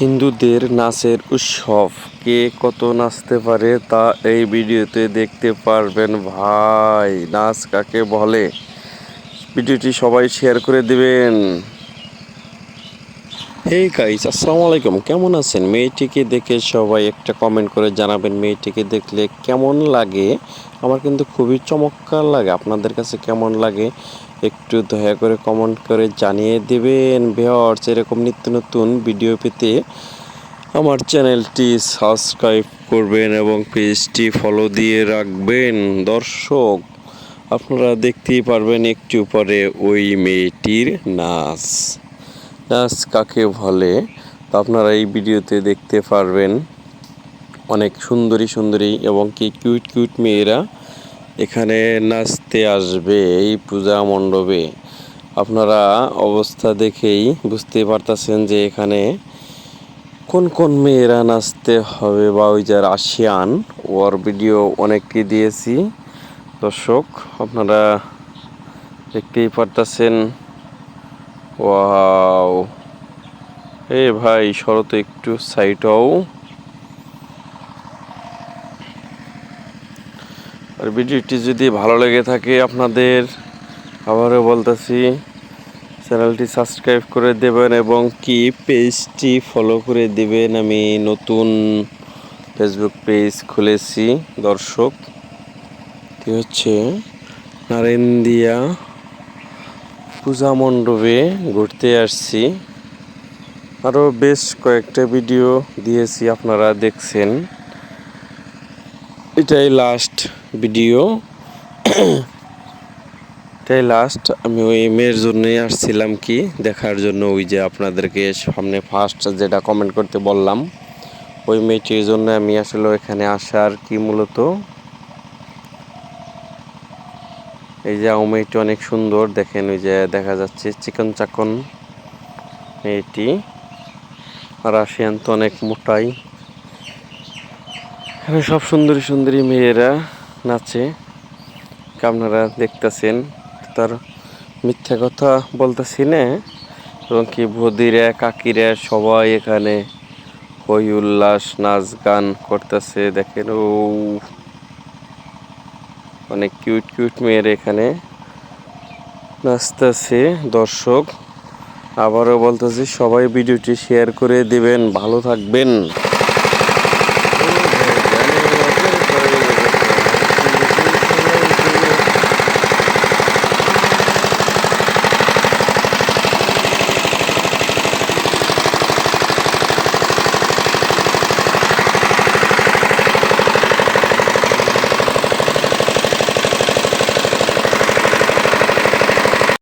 হিন্দুদের নাচের উৎসব। কে কত নাচতে পারে তা এই ভিডিওতে দেখতে পারবেন। ভাই, নাচ কাকে বলে? ভিডিওটি সবাই শেয়ার করে দিবেন। এই গাইস আসসালামু আলাইকুম। কেমন আছেন? মেয়েটিকে দেখে সবাই একটা কমেন্ট করে জানাবেন, মেয়েটিকে দেখলে কেমন লাগে? আমার কিন্তু খুবই চমৎকার লাগে। আপনাদের কাছে কেমন লাগে? একটু দয়া করে কমেন্ট করে জানিয়ে দেবেন। ভিউয়ার্স, এরকম নিত্য নতুন ভিডিও পেতে আমার চ্যানেলটি সাবস্ক্রাইব করবেন এবং পেজটি ফলো দিয়ে রাখবেন। দর্শক, আপনারা দেখতেই পারবেন একটু পরে ওই মেয়েটির নাচ। নাচ কাকে বলে? তা আপনারা এই ভিডিওতে দেখতে পারবেন অনেক সুন্দরী সুন্দরী এবং কি কিউট কিউট মেয়েরা এখানে নাচতে আসবে এই পূজা মণ্ডপে। আপনারা অবস্থা দেখেই বুঝতে পারতেছেন যে এখানে কোন কোন মেয়েরা নাচতে হবে বা ওই যে রাশিয়ান, ওর ভিডিও অনেককে দিয়েছি। দর্শক, আপনারা দেখতেই পারতেছেন ওয়াও। এ ভাই শরত একটু সাইড হও। আর ভিডিওটি যদি ভালো লেগে থাকে আপনাদের, আবারও বলতেছি, চ্যানেলটি সাবস্ক্রাইব করে দেবেন এবং কি পেজটি ফলো করে দেবেন আমি নতুন ফেসবুক পেজ খুলেছি, দর্শক। এটি হচ্ছে নারেন্দিয়া পূজা মণ্ডপে ঘুরতে আসছি। আরও বেশ কয়েকটা ভিডিও দিয়েছি আপনারা দেখছেন। এটাই লাস্ট ভিডিও এটাই লাস্ট আমি ওই মেয়ের জন্যই আসছিলাম কি, দেখার জন্য ওই যে আপনাদেরকে সামনে ফার্স্ট যেটা কমেন্ট করতে বললাম, ওই মেয়েটির জন্য আমি আসলে এখানে আসার কি মূলত এই যে মেয়েটি অনেক সুন্দর, দেখেন ওই যে দেখা যাচ্ছে চিকন চাকন। মেয়েটি রাশিয়ান তো অনেক মোটাই। এখানে সব সুন্দরী সুন্দরী মেয়েরা নাচে। আপনারা দেখতেছেন? তার মিথ্যা কথা বলতেছি না। এবং কি ভদিরা, কাকিরা সবাই এখানে হই উল্লাস, নাচ গান করতেছে, দেখেন ও অনেক কিউট কিউট মেয়ের এখানে। নাচতেছে দর্শক। আবারও বলতেছি, সবাই ভিডিওটি শেয়ার করে দিবেন। ভালো থাকবেন।